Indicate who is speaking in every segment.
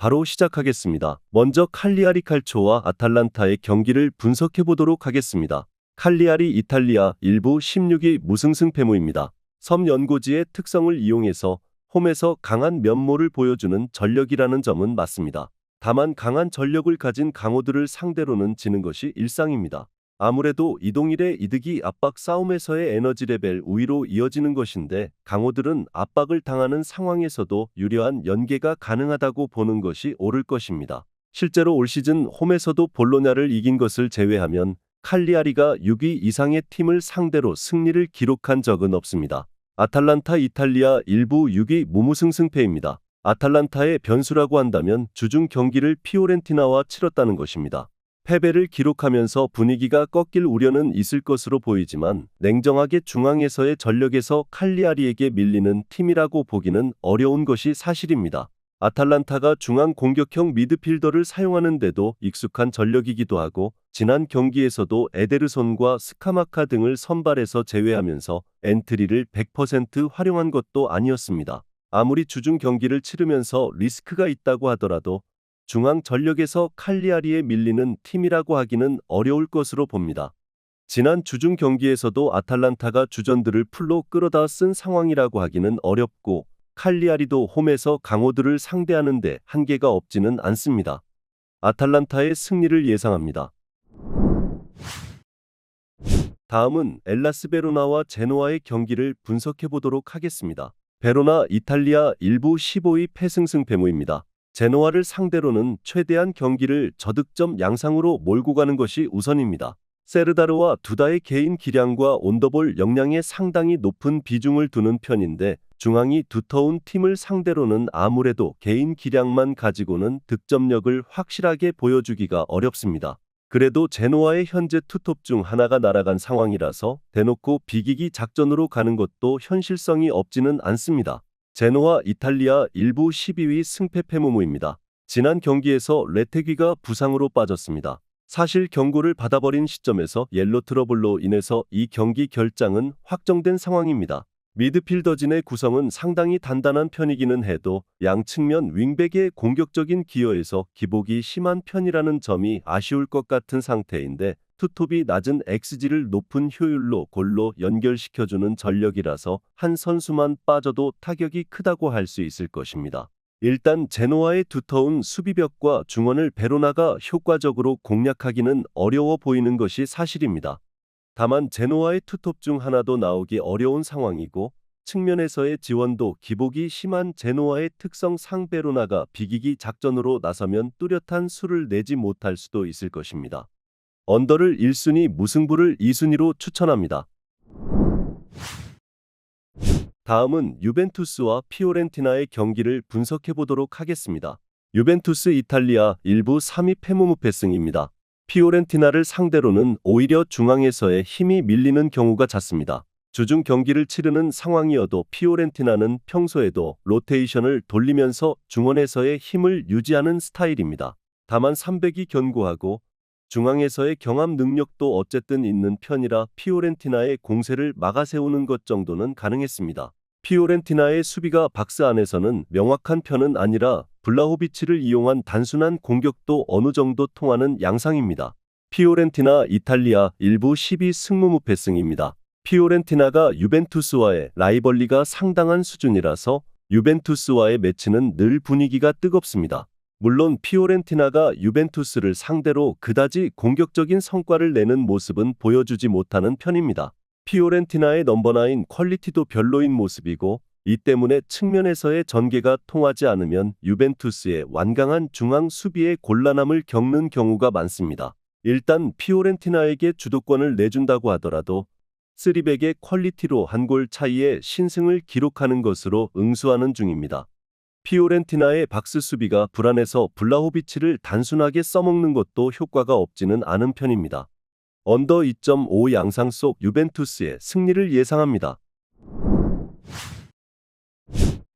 Speaker 1: 바로 시작하겠습니다. 먼저 칼리아리 칼초와 아탈란타의 경기를 분석해 보도록 하겠습니다. 칼리아리 이탈리아 일부 16위 무승승 패무입니다. 섬 연고지의 특성을 이용해서 홈에서 강한 면모를 보여주는 전력이라는 점은 맞습니다. 다만 강한 전력을 가진 강호들을 상대로는 지는 것이 일상입니다. 아무래도 이동일의 이득이 압박 싸움에서의 에너지 레벨 우위로 이어지는 것인데 강호들은 압박을 당하는 상황에서도 유려한 연계가 가능하다고 보는 것이 옳을 것입니다. 실제로 올 시즌 홈에서도 볼로냐를 이긴 것을 제외하면 칼리아리가 6위 이상의 팀을 상대로 승리를 기록한 적은 없습니다. 아탈란타 이탈리아 일부 6위 무무승승패입니다. 아탈란타의 변수라고 한다면 주중 경기를 피오렌티나와 치렀다는 것입니다. 패배를 기록하면서 분위기가 꺾일 우려는 있을 것으로 보이지만 냉정하게 중앙에서의 전력에서 칼리아리에게 밀리는 팀이라고 보기는 어려운 것이 사실입니다. 아탈란타가 중앙 공격형 미드필더를 사용하는데도 익숙한 전력이기도 하고 지난 경기에서도 에데르손과 스카마카 등을 선발해서 제외하면서 엔트리를 100% 활용한 것도 아니었습니다. 아무리 주중 경기를 치르면서 리스크가 있다고 하더라도 중앙 전력에서 칼리아리에 밀리는 팀이라고 하기는 어려울 것으로 봅니다. 지난 주중 경기에서도 아탈란타가 주전들을 풀로 끌어다 쓴 상황이라고 하기는 어렵고 칼리아리도 홈에서 강호들을 상대하는데 한계가 없지는 않습니다. 아탈란타의 승리를 예상합니다. 다음은 엘라스 베로나와 제노아의 경기를 분석해 보도록 하겠습니다. 베로나 이탈리아 일부 15위 패승승 배모입니다. 제노아를 상대로는 최대한 경기를 저득점 양상으로 몰고 가는 것이 우선입니다. 세르다르와 두다의 개인 기량과 온더볼 역량에 상당히 높은 비중을 두는 편인데 중앙이 두터운 팀을 상대로는 아무래도 개인 기량만 가지고는 득점력을 확실하게 보여주기가 어렵습니다. 그래도 제노아의 현재 투톱 중 하나가 날아간 상황이라서 대놓고 비기기 작전으로 가는 것도 현실성이 없지는 않습니다. 제노아 이탈리아 일부 12위 승패 패무무입니다. 지난 경기에서 레테귀가 부상으로 빠졌습니다. 사실 경고를 받아버린 시점에서 옐로 트러블로 인해서 이 경기 결장은 확정된 상황입니다. 미드필더진의 구성은 상당히 단단한 편이기는 해도 양 측면 윙백의 공격적인 기여에서 기복이 심한 편이라는 점이 아쉬울 것 같은 상태인데 투톱이 낮은 XG를 높은 효율로 골로 연결시켜주는 전력이라서 한 선수만 빠져도 타격이 크다고 할 수 있을 것입니다. 일단 제노아의 두터운 수비벽과 중원을 베로나가 효과적으로 공략하기는 어려워 보이는 것이 사실입니다. 다만 제노아의 투톱 중 하나도 나오기 어려운 상황이고 측면에서의 지원도 기복이 심한 제노아의 특성 상 베로나가 비기기 작전으로 나서면 뚜렷한 수를 내지 못할 수도 있을 것입니다. 언더를 1순위 무승부를 2순위로 추천합니다. 다음은 유벤투스와 피오렌티나의 경기를 분석해 보도록 하겠습니다. 유벤투스 이탈리아 일부 3위 패무무패승입니다. 피오렌티나를 상대로는 오히려 중앙에서의 힘이 밀리는 경우가 잦습니다. 주중 경기를 치르는 상황이어도 피오렌티나는 평소에도 로테이션을 돌리면서 중원에서의 힘을 유지하는 스타일입니다. 다만 300이 견고하고 중앙에서의 경합 능력도 어쨌든 있는 편이라 피오렌티나의 공세를 막아세우는 것 정도는 가능했습니다. 피오렌티나의 수비가 박스 안에서는 명확한 편은 아니라 블라호비치를 이용한 단순한 공격도 어느 정도 통하는 양상입니다. 피오렌티나 이탈리아 일부 12 승무 무패 승입니다. 피오렌티나가 유벤투스와의 라이벌리가 상당한 수준이라서 유벤투스와의 매치는 늘 분위기가 뜨겁습니다. 물론 피오렌티나가 유벤투스를 상대로 그다지 공격적인 성과를 내는 모습은 보여주지 못하는 편입니다. 피오렌티나의 넘버나인 퀄리티도 별로인 모습이고 이 때문에 측면에서의 전개가 통하지 않으면 유벤투스의 완강한 중앙 수비의 곤란함을 겪는 경우가 많습니다. 일단 피오렌티나에게 주도권을 내준다고 하더라도 쓰리백의 퀄리티로 한 골 차이의 신승을 기록하는 것으로 응수하는 중입니다. 피오렌티나의 박스 수비가 불안해서 블라호비치를 단순하게 써먹는 것도 효과가 없지는 않은 편입니다. 언더 2.5 양상 속 유벤투스의 승리를 예상합니다.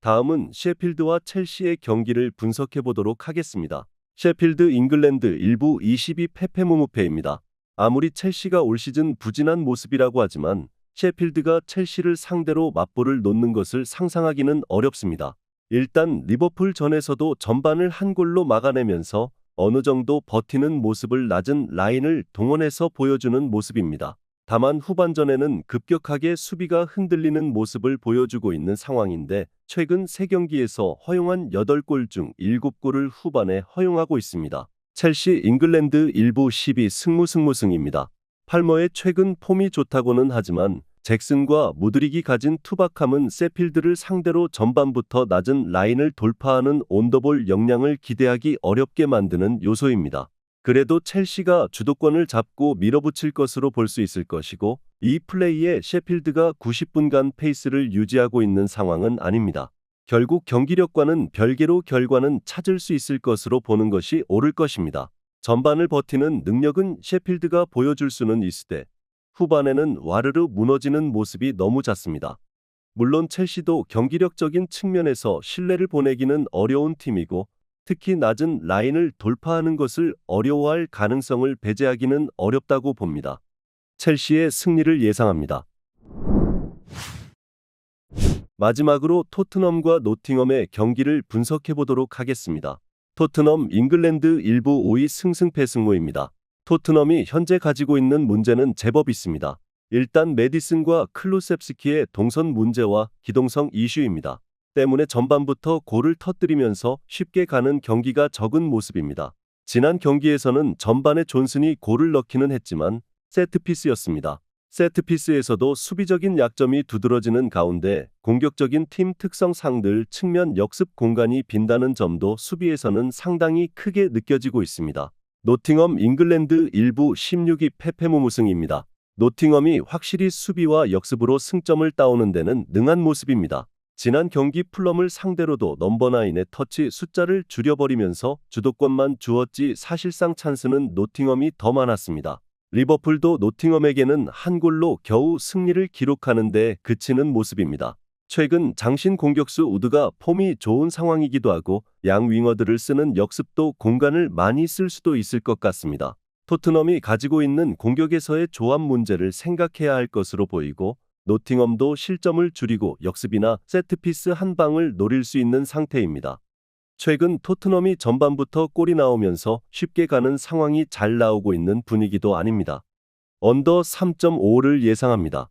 Speaker 1: 다음은 셰필드와 첼시의 경기를 분석해 보도록 하겠습니다. 셰필드 잉글랜드 일부 22 페페 무무패입니다. 아무리 첼시가 올 시즌 부진한 모습이라고 하지만 셰필드가 첼시를 상대로 맞불을 놓는 것을 상상하기는 어렵습니다. 일단 리버풀 전에서도 전반을 한 골로 막아내면서 어느 정도 버티는 모습을 낮은 라인을 동원해서 보여주는 모습입니다. 다만 후반전에는 급격하게 수비가 흔들리는 모습을 보여주고 있는 상황인데 최근 3경기에서 허용한 8골 중 7골을 후반에 허용하고 있습니다. 첼시 잉글랜드 일부 12 승무승무승입니다. 팔머의 최근 폼이 좋다고는 하지만 잭슨과 무드릭이 가진 투박함은 세필드를 상대로 전반부터 낮은 라인을 돌파하는 온더볼 역량을 기대하기 어렵게 만드는 요소입니다. 그래도 첼시가 주도권을 잡고 밀어붙일 것으로 볼 수 있을 것이고 이 플레이에 셰필드가 90분간 페이스를 유지하고 있는 상황은 아닙니다. 결국 경기력과는 별개로 결과는 찾을 수 있을 것으로 보는 것이 옳을 것입니다. 전반을 버티는 능력은 셰필드가 보여줄 수는 있으되 후반에는 와르르 무너지는 모습이 너무 잦습니다. 물론 첼시도 경기력적인 측면에서 신뢰를 보내기는 어려운 팀이고 특히 낮은 라인을 돌파하는 것을 어려워할 가능성을 배제하기는 어렵다고 봅니다. 첼시의 승리를 예상합니다. 마지막으로 토트넘과 노팅엄의 경기를 분석해 보도록 하겠습니다. 토트넘 잉글랜드 일부 5위 승승패승호입니다. 토트넘이 현재 가지고 있는 문제는 제법 있습니다. 일단 메디슨과 클루셉스키의 동선 문제와 기동성 이슈입니다. 때문에 전반부터 골을 터뜨리면서 쉽게 가는 경기가 적은 모습입니다. 지난 경기에서는 전반에 존슨이 골을 넣기는 했지만 세트피스였습니다. 세트피스에서도 수비적인 약점이 두드러지는 가운데 공격적인 팀 특성상들 측면 역습 공간이 빈다는 점도 수비에서는 상당히 크게 느껴지고 있습니다. 노팅엄 잉글랜드 일부 16위 패패무무승입니다. 노팅엄이 확실히 수비와 역습으로 승점을 따오는 데는 능한 모습입니다. 지난 경기 풀럼을 상대로도 넘버9의 터치 숫자를 줄여버리면서 주도권만 주었지 사실상 찬스는 노팅엄이 더 많았습니다. 리버풀도 노팅엄에게는 한 골로 겨우 승리를 기록하는 데 그치는 모습입니다. 최근 장신 공격수 우드가 폼이 좋은 상황이기도 하고 양 윙어들을 쓰는 역습도 공간을 많이 쓸 수도 있을 것 같습니다. 토트넘이 가지고 있는 공격에서의 조합 문제를 생각해야 할 것으로 보이고 노팅엄도 실점을 줄이고 역습이나 세트피스 한 방을 노릴 수 있는 상태입니다. 최근 토트넘이 전반부터 골이 나오면서 쉽게 가는 상황이 잘 나오고 있는 분위기도 아닙니다. 언더 3.5를 예상합니다.